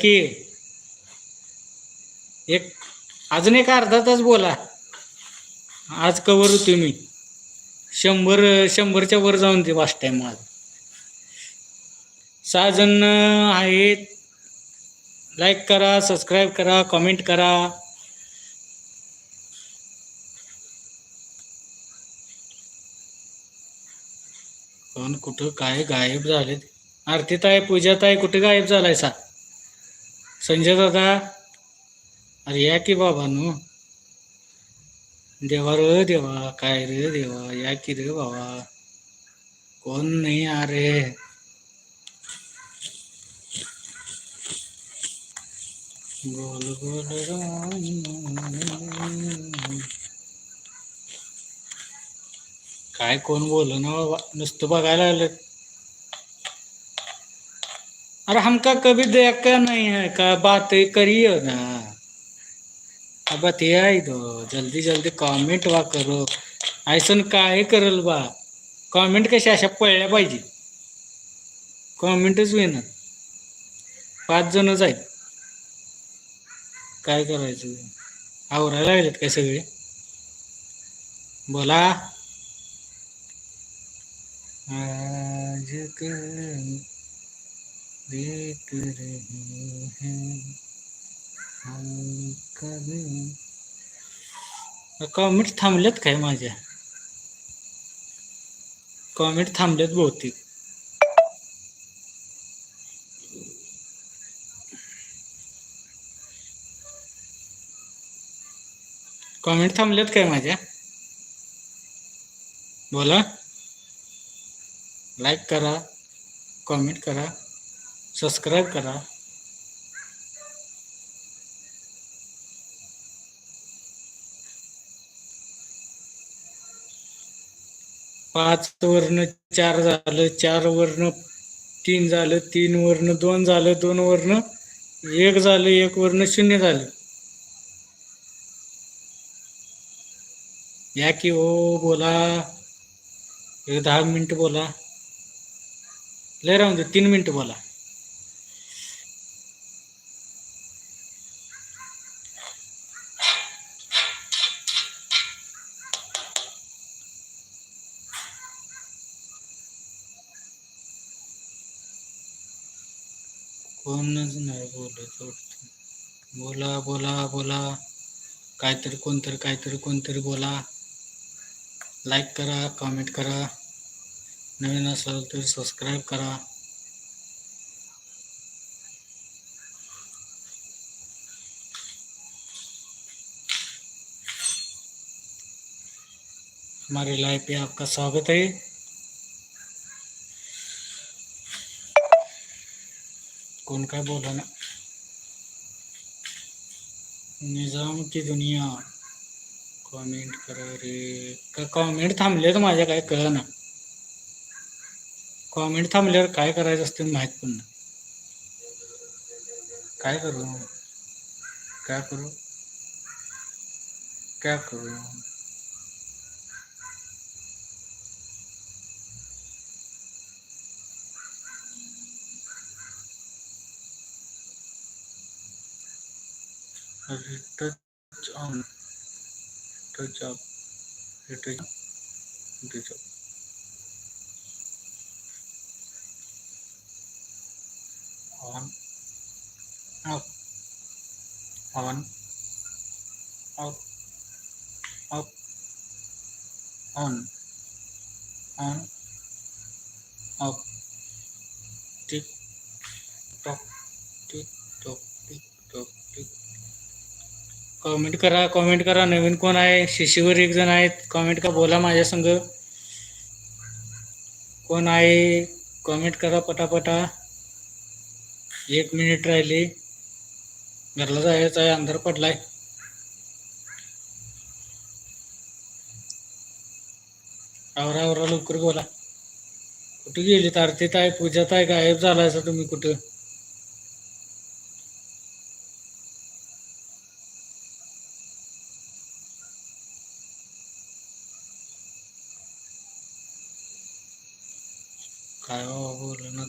की एक अजून एक अर्धा तास बोला. आज कवर होतो मी. शंभर शंभरच्या वर जाऊन ते वाच टाईम आज सहा जण आहेत. लाईक करा सबस्क्राईब करा कमेंट करा. कोण कुठं काय गायब झालेत. आरतीताय पूजाताय कुठं गायब झालाय सा? संजय दादा अरे या की बाबा नू देवा र देवा काय रे देवा या की रे बाबा. कोण नाही अरे गोल गोल काय कोण बोल ना बाबा? नुसतं बघायला लागलं अरे हमका कभी देखा नहीं है का बात करियो ना। अब बतियाई दो जल्दी जल्दी कमेंट वा करो। ऐसन काय करल बा? कमेंट कशा अशा पळल्या पाहिजे। कमेंटच होईना। पाच जणच आहेत। काय करायचं? आवरायला लागलेत काय सगळे? बोला। आज कल देख रहे हैं। हम कभी कॉमेंट थांबलेत काय माझ्या? कॉमेंट थांबलेत बहुतेक. कॉमेंट थांबलेत काय माझ्या? बोला. लाईक करा. कमेंट करा. सबस्क्राईब करा पाच वर्ण चार झालं चार वर्ण तीन झालं तीन वर्ण दोन झालं दोन वर्ण एक झालं एक वर्ण शून्य झालं. या की हो बोला. एक दहा मिनिट बोला. लय राहून दे तीन मिनिट बोला. कोणच. बोला बोला बोला. काहीतरी कोणतरी, काहीतरी बोला. लाईक करा कमेंट करा. नवीन असाल तर सबस्क्राईब करा. हमारी लाइफ पे आपका स्वागत है. कौन का बोला ना? निज़ाम की दुनिया। कमेंट करा रे। का कमेंट थांबले तर माझ्या काय कळ ना? कॉमेंट थांबल्यावर काय काय करू? काय करू? काय करू? touch on. Touch up. Touch up touch up. On. Up. On. Up. Up. On. On. Up. Tick. Tock. Comment करा कमेंट करा. नवीन कोण आहे? शिशीवर एक जण आहेत. कमेंट का बोला माझ्या संग. कोण आहे? कमेंट करा पटापटा. एक मिनिट राहिली. घरला जायचं आहे. अंधार पडलाय. आवरा आवरा लवकर बोला. कुठे गेली? तारतीत आहे पूजात आहे गायब झालायसा तुम्ही कुठं? काय बाबा बोला ना.